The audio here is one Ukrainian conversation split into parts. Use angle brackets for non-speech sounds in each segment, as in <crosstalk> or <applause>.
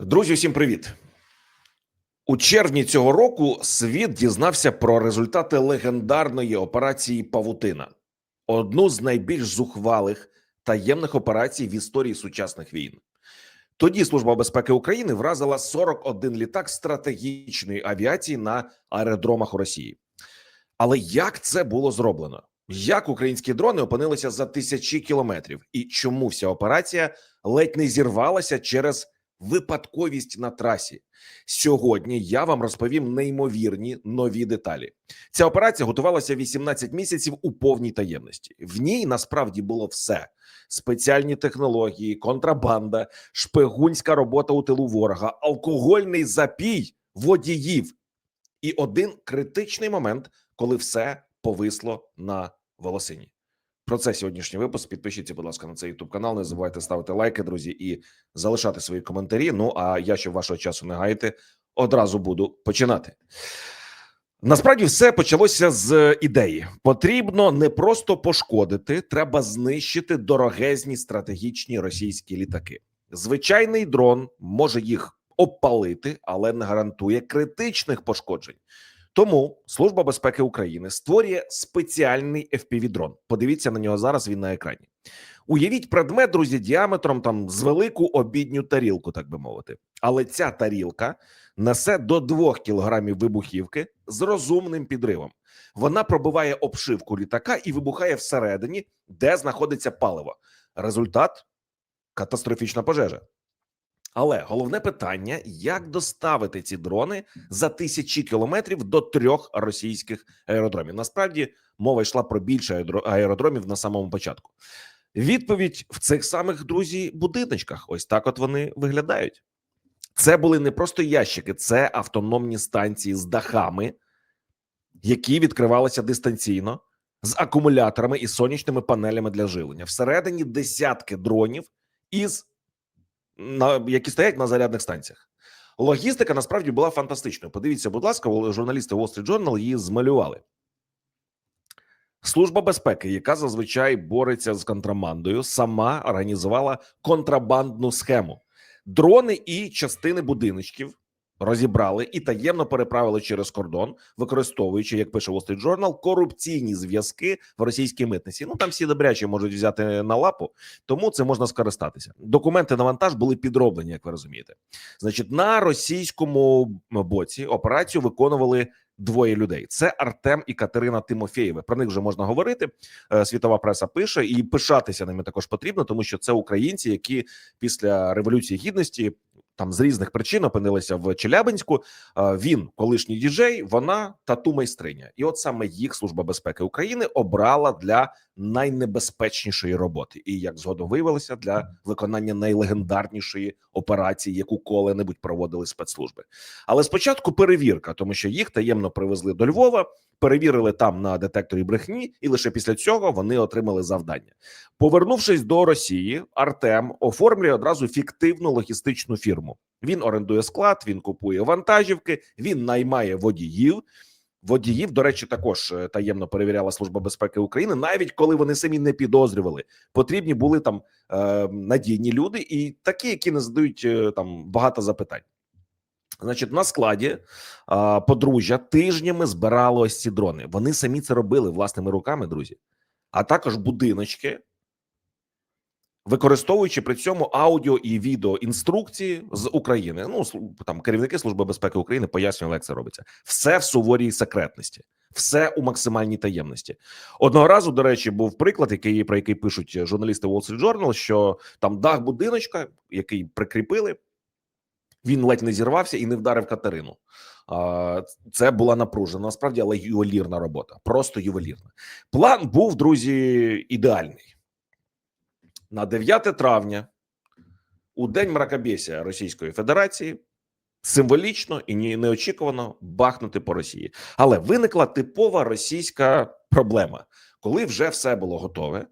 Друзі, всім привіт. У червні цього року світ дізнався про результати легендарної операції Павутина, одну з найбільш зухвалих таємних операцій в історії сучасних війн. Тоді Служба безпеки України вразила 41 літак стратегічної авіації на аеродромах у Росії. Але як це було зроблено? Як українські дрони опинилися за тисячі кілометрів, і чому вся операція ледь не зірвалася через випадковість на трасі? Сьогодні я вам розповім неймовірні нові деталі. Ця операція готувалася 18 місяців у повній таємності. В ній насправді було все: спеціальні технології, контрабанда, шпигунська робота у тилу ворога, алкогольний запій водіїв і один критичний момент, коли все повисло на волосині. Про це сьогоднішній випуск. Підпишіться, будь ласка, на цей youtube канал. Не забувайте ставити лайки, друзі, і залишати свої коментарі. Ну а я, щоб вашого часу не гаяти, одразу буду починати. Насправді все почалося з ідеї. Потрібно не просто пошкодити, треба знищити дорогезні стратегічні російські літаки. Звичайний дрон може їх обпалити, але не гарантує критичних пошкоджень. Тому Служба безпеки України створює спеціальний FPV-дрон. Подивіться на нього зараз. Він на екрані. Уявіть предмет, друзі, діаметром там з велику обідню тарілку, так би мовити. Але ця тарілка несе до 2 кілограмів вибухівки з розумним підривом. Вона пробиває обшивку літака і вибухає всередині, де знаходиться паливо. Результат катастрофічна пожежа. Але головне питання: як доставити ці дрони за тисячі кілометрів до трьох російських аеродромів? Насправді мова йшла про більше аеродромів на самому початку. Відповідь в цих самих друзі будиночках. Ось так от вони виглядають. Це були не просто ящики, це автономні станції з дахами, які відкривалися дистанційно з акумуляторами і сонячними панелями для живлення. Всередині десятки дронів із на які стоять на зарядних станціях. Логістика насправді була фантастичною. Подивіться, будь ласка, журналісти Wall Street Journal її змалювали. Служба безпеки, яка зазвичай бореться з контрабандою, сама організувала контрабандну схему. Дрони і частини будиночків розібрали і таємно переправили через кордон, використовуючи, як пише Wall Street Journal, корупційні зв'язки в російській митниці. Ну там всі добрячі можуть взяти на лапу, тому це можна скористатися. Документи на вантаж були підроблені, як ви розумієте. Значить, на російському боці операцію виконували двоє людей: це Артем і Катерина Тимофєєви. Про них вже можна говорити. Е, Світова преса пише, і пишатися ними також потрібно, тому що це українці, які після революції гідності. Там з різних причин опинилися в Челябинську. Е, Він колишній діджей, вона тату майстриня, і от саме їх служба безпеки України обрала для найнебезпечнішої роботи, і як згодом виявилося, для виконання найлегендарнішої операції, яку коли-небудь проводили спецслужби. Але спочатку перевірка, тому що їх таємно привезли до Львова, перевірили там на детекторі брехні, і лише після цього вони отримали завдання. Повернувшись до Росії, Артем оформлює одразу фіктивну логістичну фірму. Він орендує склад, він купує вантажівки, він наймає водіїв. Водіїв, до речі, також е, таємно перевіряла Служба безпеки України, навіть коли вони самі не підозрювали. Потрібні були там е, надійні люди, і такі, які не задають е, там багато запитань. Значить, на складі а, подружжя тижнями збирало ось ці дрони. Вони самі це робили власними руками, друзі, а також будиночки, використовуючи при цьому аудіо і відео інструкції з України. Ну там керівники служби безпеки України пояснювали, як це робиться. Все в суворій секретності, все у максимальній таємності. Одного разу, до речі, був приклад, який про який пишуть журналісти Wall Street Journal, що там дах будиночка, який прикріпили. Він ледь не зірвався і не вдарив Катерину. Це була напружена, насправді, але ювелірна робота. Просто ювелірна. План був, друзі, ідеальний. На 9 травня, у день мракобесія Російської Федерації, символічно і неочікувано бахнути по Росії. Але виникла типова російська проблема, коли вже все було готове.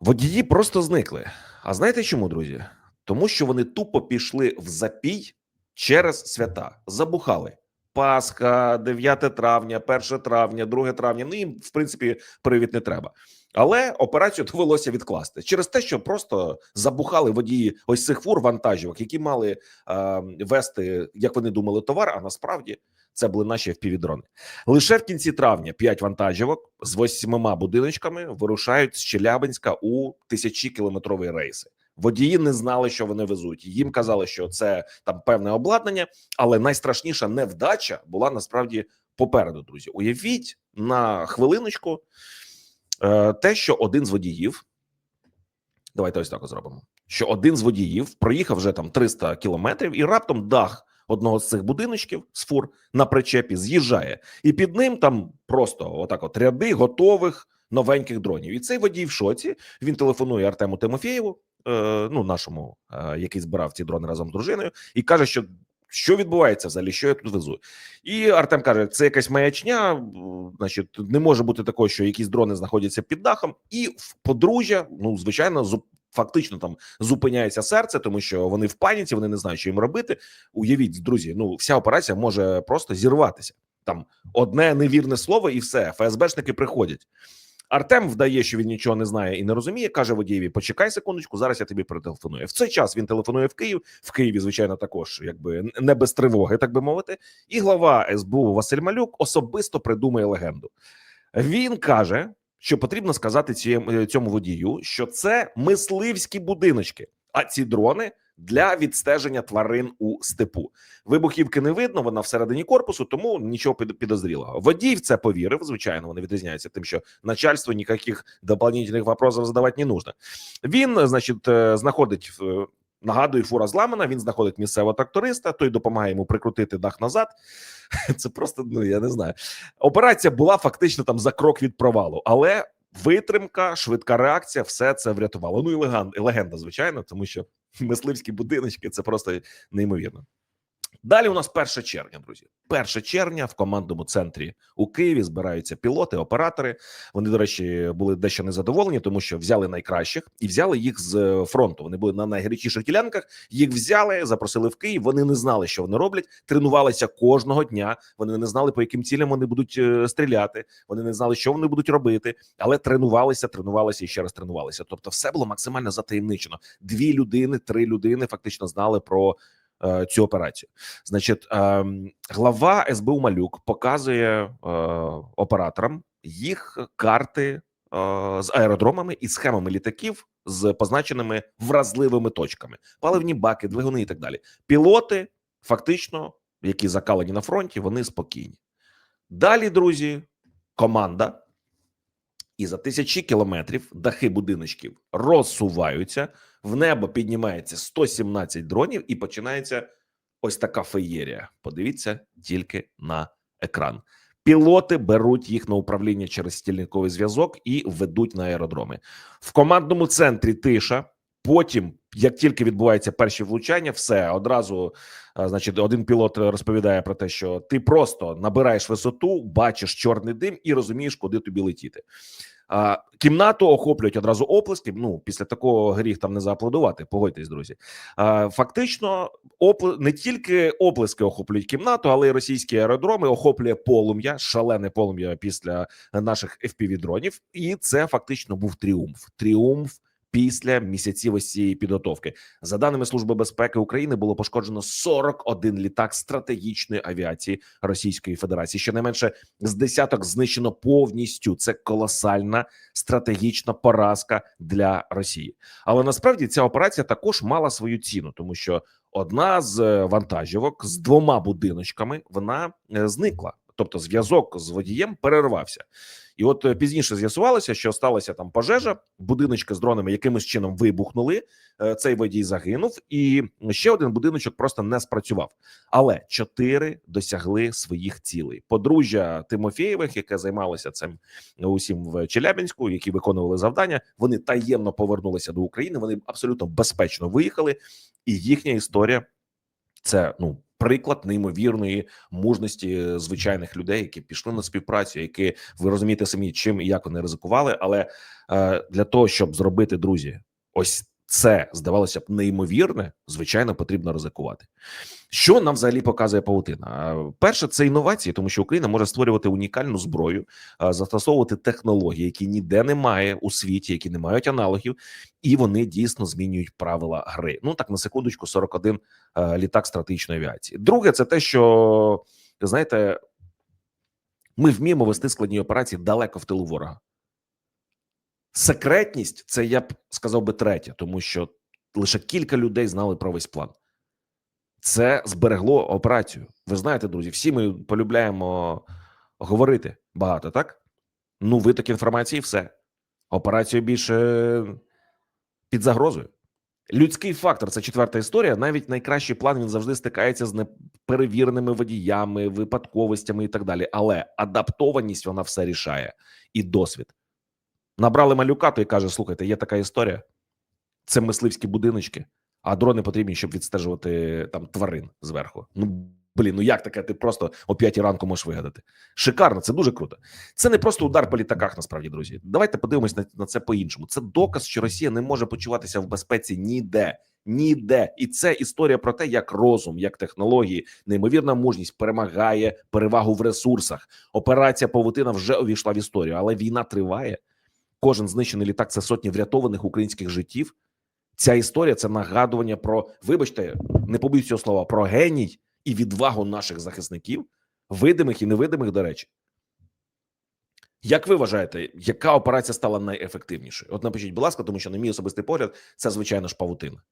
Водії просто зникли. А знаєте чому, друзі? Тому що вони тупо пішли в запій через свята, забухали. Пасха, 9 травня, 1 травня, 2 травня. Ну їм, в принципі, привід не треба. Але операцію довелося відкласти через те, що просто забухали водії ось цих фур вантажівок, які мали е, вести, як вони думали, товар. А насправді це були наші FPV-дрони. Лише в кінці травня п'ять вантажівок з восьмима будиночками вирушають з Челябинська у тисячі кілометрові рейси. Водії не знали, що вони везуть. Їм казали, що це там певне обладнання, але найстрашніша невдача була насправді попереду. Друзі, уявіть на хвилиночку те, що один з водіїв. Давайте ось так зробимо. Що один з водіїв проїхав вже там 300 кілометрів, і раптом дах одного з цих будиночків з фур на причепі з'їжджає, і під ним там просто отак от ряди готових новеньких дронів. І цей водій в шоці. Він телефонує Артему Тимофєєву, е, ну нашому, е, який збирав ці дрони разом з дружиною, і каже, що. Що відбувається взагалі? Що я тут везу? І Артем каже: це якась маячня. Значить, не може бути такого, що якісь дрони знаходяться під дахом, і в подружжя, ну звичайно, фактично там зупиняється серце, тому що вони в паніці, вони не знають, що їм робити. Уявіть, друзі, ну вся операція може просто зірватися. Там одне невірне слово, і все. ФСБшники приходять. Артем вдає, що він нічого не знає і не розуміє. каже водієві: почекай секундочку, зараз я тобі перетелефоную. В цей час він телефонує в Київ. В Києві, звичайно, також якби не без тривоги, так би мовити. І глава СБУ Василь Малюк особисто придумує легенду. Він каже, що потрібно сказати цьому, водію, що це мисливські будиночки, а ці дрони для відстеження тварин у степу. Вибухівки не видно, вона всередині корпусу, тому нічого підозрілого. Водій в це повірив. Звичайно, вони відрізняються тим, що начальству ніяких дополнительних вопросів задавати не нужно. Він, значить, е, знаходить. е, Нагадую, фура зламана. Він знаходить місцевого тракториста. Той допомагає йому прикрутити дах назад. <laughs> Це просто ну я не знаю. Операція була фактично там за крок від провалу, але витримка, швидка реакція, все це врятувало. Ну і легенда, звичайно, тому що <laughs> мисливські будиночки це просто неймовірно. Далі у нас 1 червня, друзі. 1 червня в командному центрі у Києві збираються пілоти, оператори. Вони, до речі, були дещо незадоволені, тому що взяли найкращих і взяли їх з е, фронту. Вони були на найгарячіших ділянках. Їх взяли, запросили в Київ. Вони не знали, що вони роблять. Тренувалися кожного дня. Вони не знали, по яким цілям вони будуть е, стріляти. Вони не знали, що вони будуть робити, але тренувалися, тренувалися і ще раз тренувалися. Тобто, все було максимально затаємничено. Дві людини, три людини фактично знали про цю операцію. Значить, е, глава СБУ Малюк показує е, операторам їх карти е, з аеродромами і схемами літаків з позначеними вразливими точками, паливні баки, двигуни і так далі. Пілоти, фактично, які закалені на фронті, вони спокійні. Далі, друзі, команда. І за тисячі кілометрів дахи будиночків розсуваються, в небо піднімається 117 дронів, і починається ось така феєрія. Подивіться тільки на екран. Пілоти беруть їх на управління через стільниковий зв'язок і ведуть на аеродроми. В командному центрі тиша. Потім, як тільки відбуваються перші влучання, все одразу, значить, один пілот розповідає про те, що ти просто набираєш висоту, бачиш чорний дим і розумієш, куди тобі летіти. Кімнату охоплюють одразу оплески. Ну після такого гріх там не зааплодувати. Погодьтесь, друзі. Фактично, опл... не тільки оплески охоплюють кімнату, але й російські аеродроми охоплює полум'я, шалене полум'я після наших fpv дронів, і це фактично був тріумф. Тріумф. Після місяців ось підготовки, за даними Служби безпеки України, було пошкоджено 41 літак стратегічної авіації Російської Федерації. Щонайменше з десяток знищено повністю. Це колосальна стратегічна поразка для Росії. Але насправді ця операція також мала свою ціну, тому що одна з е, вантажівок з двома будиночками вона е, зникла. Тобто зв'язок з водієм перервався, і от е, пізніше з'ясувалося, що сталася там пожежа, будиночки з дронами якимось чином вибухнули. е, Цей водій загинув, і ще один будиночок просто не спрацював. Але чотири досягли своїх цілей. Подружжя Тимофєєвих, яке займалося цим усім в Челябінську, які виконували завдання, вони таємно повернулися до України. Вони абсолютно безпечно виїхали, і їхня історія це ну приклад неймовірної мужності звичайних людей, які пішли на співпрацю, які ви розумієте самі, чим і як вони ризикували. Але е, для того, щоб зробити друзі, ось це здавалося б неймовірне, звичайно, потрібно ризикувати. Що нам взагалі показує павутина? Перше, це інновації, тому що Україна може створювати унікальну зброю, застосовувати технології, які ніде немає у світі, які не мають аналогів, і вони дійсно змінюють правила гри. Ну так на секундочку, 41 а, літак стратегічної авіації. Друге, це те, що знаєте, ми вміємо вести складні операції далеко в тилу ворога. Секретність це я б сказав би третє, тому що лише кілька людей знали про весь план. Це зберегло операцію. Ви знаєте, друзі, всі ми полюбляємо говорити багато, так? Ну, виток інформації, все. Операцію більше під загрозою. Людський фактор це четверта історія. Навіть найкращий план він завжди стикається з неперевіреними водіями, випадковостями і так далі. Але адаптованість вона все рішає і досвід. Набрали малюка, то і каже: слухайте, є така історія. Це мисливські будиночки, а дрони потрібні, щоб відстежувати там тварин зверху. Ну блін, ну як таке? Ти просто о п'ятій ранку можеш вигадати. Шикарно, це дуже круто. Це не просто удар по літаках, насправді, друзі. Давайте подивимось на, на це по-іншому. Це доказ, що Росія не може почуватися в безпеці ніде. Ніде, і це історія про те, як розум, як технології, неймовірна мужність перемагає перевагу в ресурсах. Операція Павутина вже увійшла в історію, але війна триває. Кожен знищений літак це сотні врятованих українських життів. Ця історія це нагадування про, вибачте, не побоюсь цього слова, про геній і відвагу наших захисників, видимих і невидимих, до речі. Як ви вважаєте, яка операція стала найефективнішою? От напишіть, будь ласка, тому що, на мій особистий погляд, це звичайно ж павутина.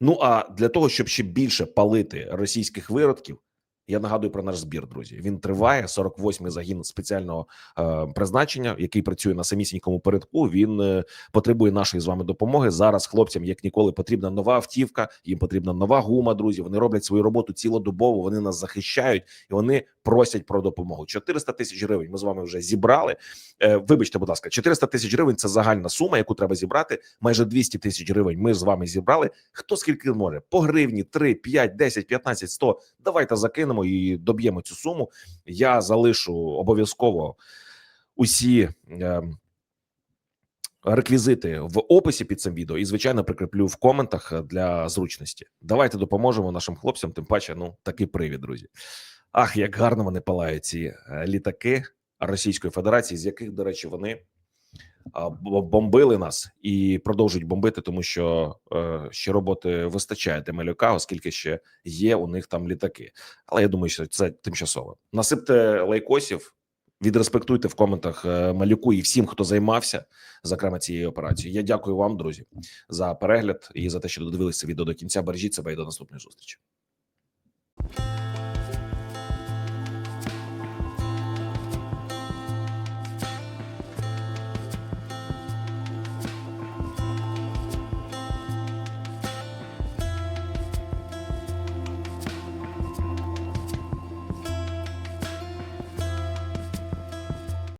Ну а для того, щоб ще більше палити російських виродків, я нагадую про наш збір, друзі. Він триває 48-й загін спеціального е, призначення, який працює на самісінькому передку. Він е, потребує нашої з вами допомоги. Зараз хлопцям, як ніколи, потрібна нова автівка. Їм потрібна нова гума. Друзі. Вони роблять свою роботу цілодобово. Вони нас захищають і вони просять про допомогу. 400 тисяч гривень. Ми з вами вже зібрали. Е, вибачте, будь ласка, 400 тисяч гривень це загальна сума, яку треба зібрати. Майже 200 тисяч гривень. Ми з вами зібрали. Хто скільки може по гривні 3, 5, 10, 15, 100. Давайте закинемо і доб'ємо цю суму. Я залишу обов'язково усі. Е, Реквізити в описі під цим відео і звичайно прикріплю в коментах для зручності. Давайте допоможемо нашим хлопцям. Тим паче, ну такий привід, друзі. Ах, як гарно вони палають ці е, літаки Російської Федерації, з яких, до речі, вони бомбили нас і продовжують бомбити, тому що е, ще роботи вистачає для малюка, оскільки ще є у них там літаки. Але я думаю, що це тимчасово. Насипте лайкосів, відреспектуйте в коментах е, малюку і всім, хто займався, зокрема цією операцією. Я дякую вам, друзі, за перегляд і за те, що додивилися відео до кінця. Бережіть себе і до наступної зустрічі.